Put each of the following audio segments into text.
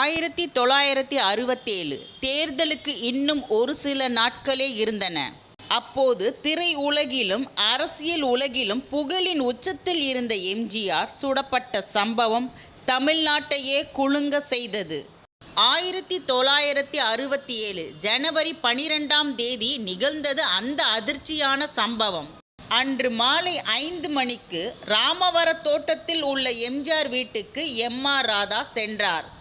ஆயிரத்தி தொள்ளாயிரத்தி அறுபத்தேழு. தேர்தலுக்கு இன்னும் ஒரு சில நாட்களே இருந்தன. அப்போது திரை உலகிலும் அரசியல் உலகிலும் புகழின் உச்சத்தில் இருந்த எம்ஜிஆர் சுடப்பட்ட சம்பவம் தமிழ்நாட்டையே குலுங்க செய்தது. ஆயிரத்தி தொள்ளாயிரத்தி அறுபத்தி ஏழு ஜனவரி பனிரெண்டாம் தேதி நிகழ்ந்தது அந்த அதிர்ச்சியான சம்பவம். அன்று மாலை ஐந்து மணிக்கு ராமவர தோட்டத்தில் உள்ள எம்ஜிஆர் வீட்டுக்கு எம் ஆர் ராதா சென்றார்.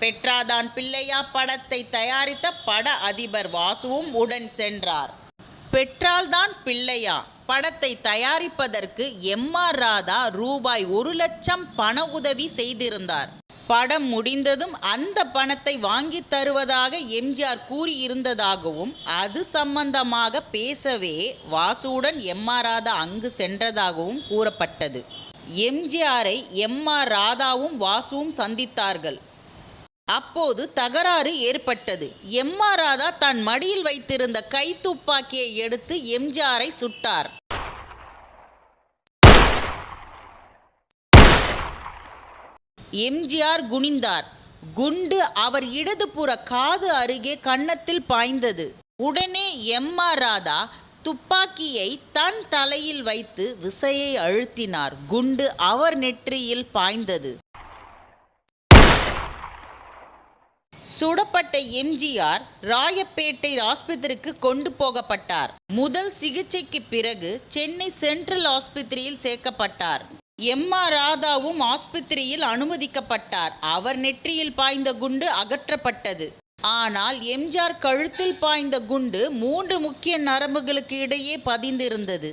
பெற்றாதான் பிள்ளையா படத்தை தயாரித்த பட அதிபர் வாசுவும் உடன் சென்றார். பெற்றால்தான் பிள்ளையா படத்தை தயாரிப்பதற்கு எம் ஆர் ராதா ரூபாய் ஒரு லட்சம் பண உதவி செய்திருந்தார். படம் முடிந்ததும் அந்த பணத்தை வாங்கி தருவதாக எம்ஜிஆர் கூறியிருந்ததாகவும் அது சம்பந்தமாக பேசவே வாசுவுடன் எம் ஆர் ராதா அங்கு சென்றதாகவும் கூறப்பட்டது. எம்ஜிஆரை எம் ஆர் ராதாவும் வாசுவும் சந்தித்தார்கள். அப்போது தகராறு ஏற்பட்டது. எம்மா ராதா தன் மடியில் வைத்திருந்த கை துப்பாக்கியை எடுத்து எம்ஜிஆரை சுட்டார். எம்ஜிஆர் குனிந்தார். குண்டு அவர் இடதுபுற காது அருகே கன்னத்தில் பாய்ந்தது. உடனே எம்மா ராதா துப்பாக்கியை தன் தலையில் வைத்து விசையை அழுத்தினார். குண்டு அவர் நெற்றியில் பாய்ந்தது. சுடப்பட்ட எம்ஜிஆர் ராயப்பேட்டை ஆஸ்பத்திரிக்கு கொண்டு போகப்பட்டார். முதல் சிகிச்சைக்கு பிறகு சென்னை சென்ட்ரல் ஆஸ்பத்திரியில் சேர்க்கப்பட்டார். எம். ஆர். ராதாவும் ஆஸ்பத்திரியில் அனுமதிக்கப்பட்டார். அவர் நெற்றியில் பாய்ந்த குண்டு அகற்றப்பட்டது. ஆனால் எம்ஜிஆர் கழுத்தில் பாய்ந்த குண்டு மூன்று முக்கிய நரம்புகளுக்கு இடையே பதிந்திருந்தது.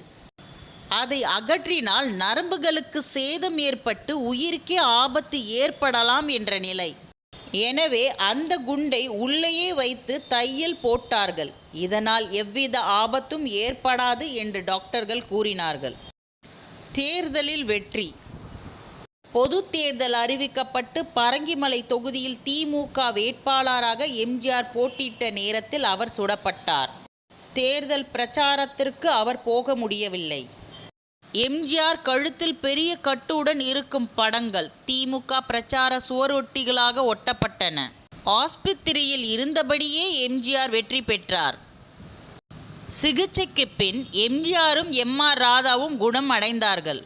அதை அகற்றினால் நரம்புகளுக்கு சேதம் ஏற்பட்டு உயிருக்கே ஆபத்து ஏற்படலாம் என்ற நிலை. எனவே அந்த குண்டை உள்ளேயே வைத்து தையல் போட்டார்கள். இதனால் எவ்வித ஆபத்தும் ஏற்படாது என்று டாக்டர்கள் கூறினார்கள். தேர்தலில் வெற்றி. பொது தேர்தல் அறிவிக்கப்பட்டு பரங்கிமலை தொகுதியில் திமுக வேட்பாளராக எம்ஜிஆர் போட்டியிட்ட நேரத்தில் அவர் சுடப்பட்டார். தேர்தல் பிரச்சாரத்திற்கு அவர் போக முடியவில்லை. எம்ஜிஆர் கழுத்தில் பெரிய கட்டுடன் இருக்கும் படங்கள் திமுக பிரச்சார சுவரொட்டிகளாக ஒட்டப்பட்டன. ஆஸ்பத்திரியில் இருந்தபடியே எம்ஜிஆர் வெற்றி பெற்றார். சிகிச்சைக்கு பின் எம்ஜிஆரும் எம் ஆர் ராதாவும் குணம் அடைந்தார்கள்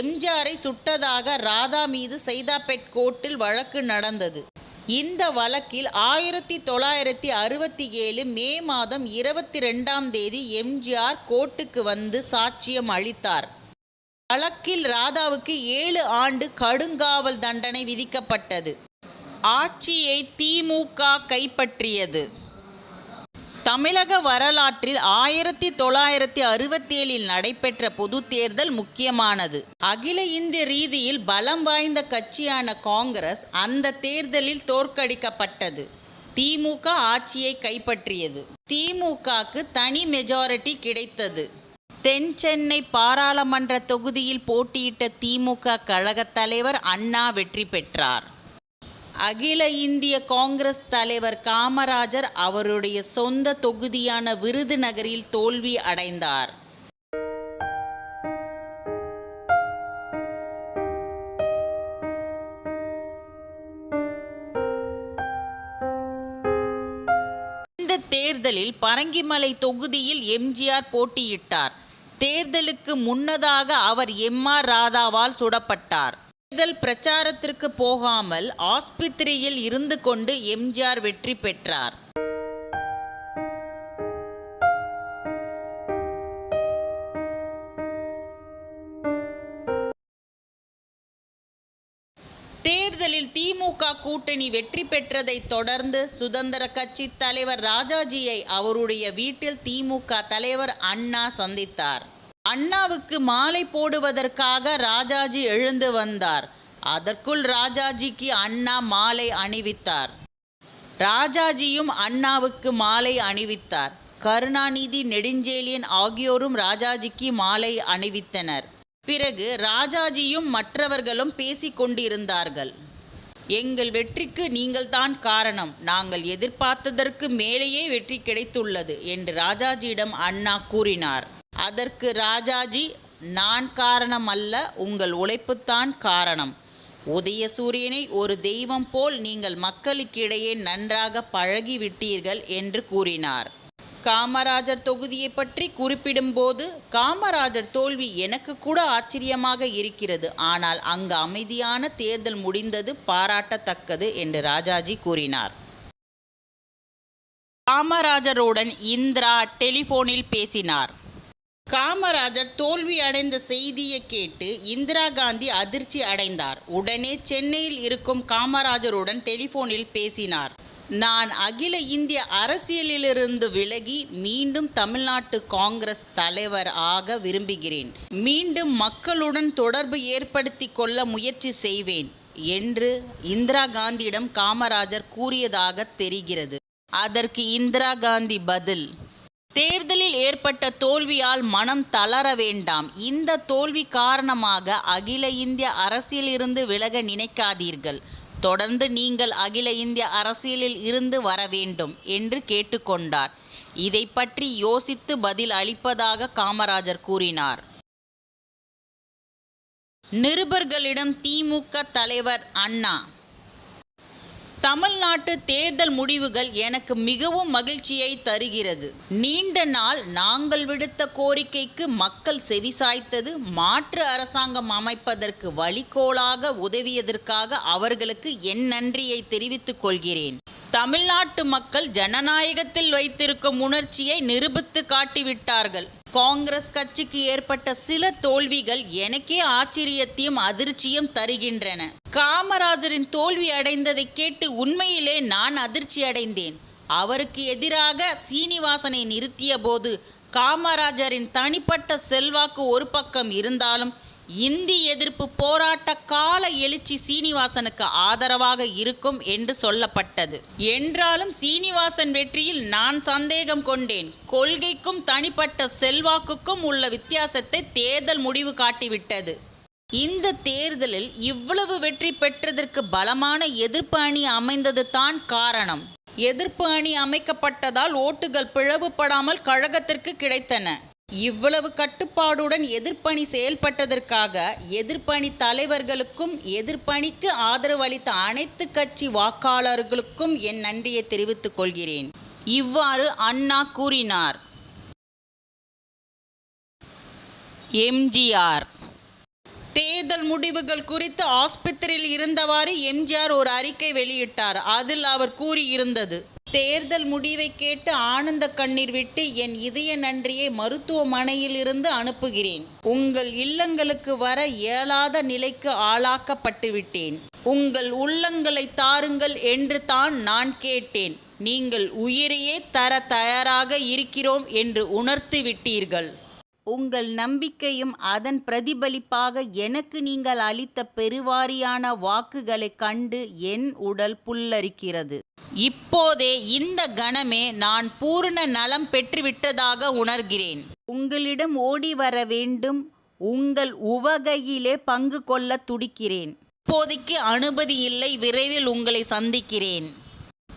எம்ஜிஆரை சுட்டதாக ராதா மீது சைதாப்பேட் கோர்ட்டில் வழக்கு நடந்தது. இந்த வழக்கில் ஆயிரத்தி தொள்ளாயிரத்தி அறுபத்தி ஏழு மே மாதம் இருபத்தி ரெண்டாம் தேதி எம்ஜிஆர் கோர்ட்டுக்கு வந்து சாட்சியம் அளித்தார். வழக்கில் ராதாவுக்கு ஏழு ஆண்டு கடுங்காவல் தண்டனை விதிக்கப்பட்டது. ஆட்சியை திமுக கைப்பற்றியது. தமிழக வரலாற்றில் ஆயிரத்தி தொள்ளாயிரத்தி அறுபத்தேழில் நடைபெற்ற பொது தேர்தல் முக்கியமானது. அகில இந்திய ரீதியில் பலம் வாய்ந்த கட்சியான காங்கிரஸ் அந்த தேர்தலில் தோற்கடிக்கப்பட்டது. திமுக ஆட்சியை கைப்பற்றியது. திமுகக்கு தனி மெஜாரிட்டி கிடைத்தது. தென் சென்னை பாராளுமன்ற தொகுதியில் போட்டியிட்ட திமுக கழகத் தலைவர் அண்ணா வெற்றி பெற்றார். அகில இந்திய காங்கிரஸ் தலைவர் காமராஜர் அவருடைய சொந்த தொகுதியான விருதுநகரில் தோல்வி அடைந்தார். இந்த தேர்தலில் பரங்கிமலை தொகுதியில் எம்ஜிஆர் போட்டியிட்டார். தேர்தலுக்கு முன்னதாக அவர் எம் ஆர் ராதாவால் சுடப்பட்டார். தேர்தல் பிரச்சாரத்திற்கு போகாமல் ஆஸ்பத்திரியில் இருந்து கொண்டு எம்ஜிஆர் வெற்றி பெற்றார். தேர்தலில் திமுக கூட்டணி வெற்றி பெற்றதைத் தொடர்ந்து சுதந்திர கட்சி தலைவர் ராஜாஜியை அவருடைய வீட்டில் திமுக தலைவர் அண்ணா சந்தித்தார். அண்ணாவுக்கு மாலை போடுவதற்காக ராஜாஜி எழுந்து வந்தார். அதற்குள் ராஜாஜிக்கு அண்ணா மாலை அணிவித்தார். ராஜாஜியும் அண்ணாவுக்கு மாலை அணிவித்தார். கருணாநிதி நெடுஞ்செழியன் ஆகியோரும் ராஜாஜிக்கு மாலை அணிவித்தனர். பிறகு ராஜாஜியும் மற்றவர்களும் பேசிக் கொண்டிருந்தார்கள். எங்கள் வெற்றிக்கு நீங்கள்தான் காரணம். நாங்கள் எதிர்பார்த்ததற்கு மேலேயே வெற்றி கிடைத்துள்ளது என்று ராஜாஜியிடம் அண்ணா கூறினார். அதற்கு ராஜாஜி நான் காரணம் அல்ல உங்கள் உழைப்புத்தான் காரணம். உதயசூரியனை ஒரு தெய்வம் போல் நீங்கள் மக்களுக்கிடையே நன்றாக பழகிவிட்டீர்கள் என்று கூறினார். காமராஜர் தொகுதியை பற்றி குறிப்பிடும்போது காமராஜர் தோல்வி எனக்கு கூட ஆச்சரியமாக இருக்கிறது. ஆனால் அங்கு அமைதியான தேர்தல் முடிந்தது பாராட்டத்தக்கது என்று ராஜாஜி கூறினார். காமராஜருடன் இந்திரா டெலிஃபோனில் பேசினார். காமராஜர் தோல்வி அடைந்த செய்தியை கேட்டு இந்திரா காந்தி அதிர்ச்சி அடைந்தார். உடனே சென்னையில் இருக்கும் காமராஜருடன் டெலிபோனில் பேசினார். நான் அகில இந்திய அரசியலிலிருந்து விலகி மீண்டும் தமிழ்நாட்டு காங்கிரஸ் தலைவர் ஆக விரும்புகிறேன். மீண்டும் மக்களுடன் தொடர்பு ஏற்படுத்தி கொள்ள முயற்சி செய்வேன் என்று இந்திரா காந்தியிடம் காமராஜர் கூறியதாக தெரிகிறது. அதற்கு இந்திரா காந்தி பதில் தேர்தலில் ஏற்பட்ட தோல்வியால் மனம் தளர வேண்டாம். இந்த தோல்வி காரணமாக அகில இந்திய அரசியலிருந்து விலக நினைக்காதீர்கள். தொடர்ந்து நீங்கள் அகில இந்திய அரசியலில் இருந்து வர வேண்டும் என்று கேட்டுக்கொண்டார். இதை பற்றி யோசித்து பதில் அளிப்பதாக காமராஜர் கூறினார். நிருபர்களிடம் திமுக தலைவர் அண்ணா தமிழ்நாட்டு தேர்தல் முடிவுகள் எனக்கு மிகவும் மகிழ்ச்சியை தருகிறது. நீண்ட நாள் நாங்கள் விடுத்த கோரிக்கைக்கு மக்கள் செவிசாய்த்தது மாற்று அரசாங்கம் அமைப்பதற்கு வழிகோலாக உதவியதற்காக அவர்களுக்கு என் நன்றியை தெரிவித்துக் கொள்கிறேன். தமிழ்நாட்டு மக்கள் ஜனநாயகத்தில் வைத்திருக்கும் உணர்ச்சியை நிரூபித்து காட்டிவிட்டார்கள். காங்கிரஸ் கட்சிக்கு ஏற்பட்ட சில தோல்விகள் எனக்கே ஆச்சரியத்தையும் அதிர்ச்சியும் தருகின்றன. காமராஜரின் தோல்வி அடைந்ததை கேட்டு உண்மையிலே நான் அதிர்ச்சி அடைந்தேன். அவருக்கு எதிராக சீனிவாசனை நிறுத்திய போது காமராஜரின் தனிப்பட்ட செல்வாக்கு ஒரு பக்கம் இருந்தாலும் இந்தி எதிர்ப்பு போராட்ட கால எழுச்சி சீனிவாசனுக்கு ஆதரவாக இருக்கும் என்று சொல்லப்பட்டது. என்றாலும் சீனிவாசன் வெற்றியில் நான் சந்தேகம் கொண்டேன். கொள்கைக்கும் தனிப்பட்ட செல்வாக்குக்கும் உள்ள வித்தியாசத்தை தேர்தல் முடிவு காட்டிவிட்டது. இந்த தேர்தலில் இவ்வளவு வெற்றி பெற்றதற்கு பலமான எதிர்ப்பு அணி அமைந்தது தான் காரணம். எதிர்ப்பு அணி அமைக்கப்பட்டதால் ஓட்டுகள் பிளவுபடாமல் கழகத்திற்கு கிடைத்தன. இவ்வளவு கட்டுப்பாடுடன் எதிர்ப்பணி செயல்பட்டதற்காக எதிர்ப்பணி தலைவர்களுக்கும் எதிர்ப்பணிக்கு ஆதரவு அளித்த அனைத்து கட்சி வாக்காளர்களுக்கும் என் நன்றியை தெரிவித்துக் கொள்கிறேன். இவ்வாறு அண்ணா கூறினார். எம்ஜிஆர் தேர்தல் முடிவுகள் குறித்து ஆஸ்பத்திரியில் இருந்தவாறு எம்ஜிஆர் ஒரு அறிக்கை வெளியிட்டார். அதில் அவர் கூறியிருந்தது தேர்தல் முடிவை கேட்டு ஆனந்த கண்ணீர் விட்டு என் இதய நன்றியை மருத்துவமனையிலிருந்து அனுப்புகிறேன். உங்கள் இல்லங்களுக்கு வர இயலாத நிலைக்கு ஆளாக்கப்பட்டு விட்டேன். உங்கள் உள்ளங்களை தாருங்கள் என்று தான் நான் கேட்டேன். நீங்கள் உயிரையே தர தயாராக இருக்கிறோம் என்று உணர்த்து விட்டீர்கள். உங்கள் நம்பிக்கையும் அதன் பிரதிபலிப்பாக எனக்கு நீங்கள் அளித்த பெருவாரியான வாக்குகளை கண்டு என் உடல் புல்லரிக்கிறது. இப்போதே இந்த கணமே நான் பூரண நலம் பெற்றுவிட்டதாக உணர்கிறேன். உங்களிடம் ஓடி வர வேண்டும். உங்கள் உவகையிலே பங்கு கொள்ள துடிக்கிறேன். இப்போதைக்கு அனுமதி இல்லை விரைவில் உங்களை சந்திக்கிறேன்.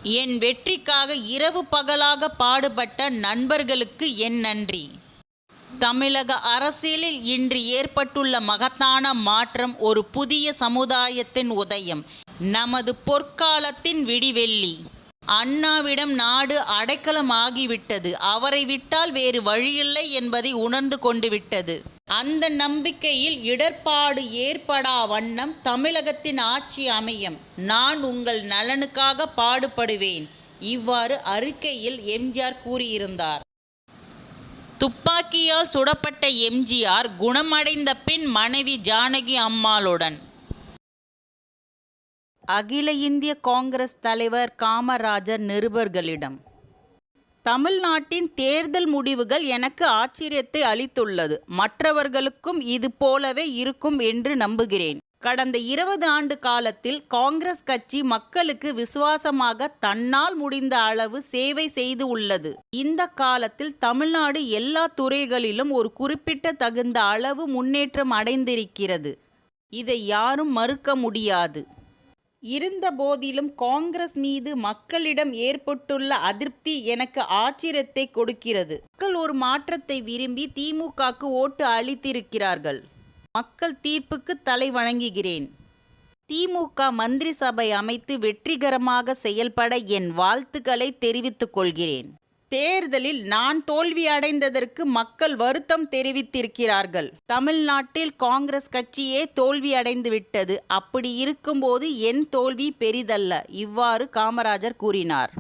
என் வெற்றிக்காக இரவு பகலாக பாடுபட்ட நண்பர்களுக்கு என் நன்றி. தமிழக அரசியலில் இன்று ஏற்பட்டுள்ள மகத்தான மாற்றம் ஒரு புதிய சமுதாயத்தின் உதயம். நமது பொற்காலத்தின் விடிவெள்ளி. அண்ணாவிடம் நாடு அடைக்கலமாகிவிட்டது. அவரை விட்டால் வேறு வழியில்லை என்பதை உணர்ந்து கொண்டு விட்டது. அந்த நம்பிக்கையில் இடர்பாடு ஏற்படா வண்ணம் தமிழகத்தின் ஆட்சி அமையும். நான் உங்கள் நலனுக்காக பாடுபடுவேன். இவ்வாறு அறிக்கையில் எம்ஜிஆர் கூறியிருந்தார். துப்பாக்கியால் சுடப்பட்ட எம்ஜிஆர் குணமடைந்த பின் மனைவி ஜானகி அம்மாளுடன் அகில இந்திய காங்கிரஸ் தலைவர் காமராஜர் நிருபர்களிடம். தமிழ்நாட்டின் தேர்தல் முடிவுகள் எனக்கு ஆச்சரியத்தை அளித்துள்ளது. மற்றவர்களுக்கும் இது போலவே இருக்கும் என்று நம்புகிறேன். கடந்த இருபது ஆண்டு காலத்தில் காங்கிரஸ் கட்சி மக்களுக்கு விசுவாசமாக தன்னால் முடிந்த அளவு சேவை செய்து உள்ளது. இந்த காலத்தில் தமிழ்நாடு எல்லா துறைகளிலும் ஒரு குறிப்பிட்ட தகுந்த அளவு முன்னேற்றம் அடைந்திருக்கிறது. இதை யாரும் மறுக்க முடியாது. இருந்தபோதிலும் காங்கிரஸ் மீது மக்களிடம் ஏற்பட்டுள்ள அதிருப்தி எனக்கு ஆச்சரியத்தை கொடுக்கிறது. மக்கள் ஒரு மாற்றத்தை விரும்பி திமுகக்கு ஓட்டு அளித்திருக்கிறார்கள். மக்கள் தீர்ப்புக்கு தலை வணங்குகிறேன். திமுக மந்திரி சபை அமைத்து வெற்றிகரமாக செயல்பட என் வாழ்த்துக்களை தெரிவித்துக் கொள்கிறேன். தேர்தலில் நான் தோல்வி அடைந்ததற்கு மக்கள் வருத்தம் தெரிவித்திருக்கிறார்கள். தமிழ்நாட்டில் காங்கிரஸ் கட்சியே தோல்வி அடைந்து விட்டது. அப்படி இருக்கும்போது என் தோல்வி பெரிதல்ல இவ்வாறு காமராஜர் கூறினார்.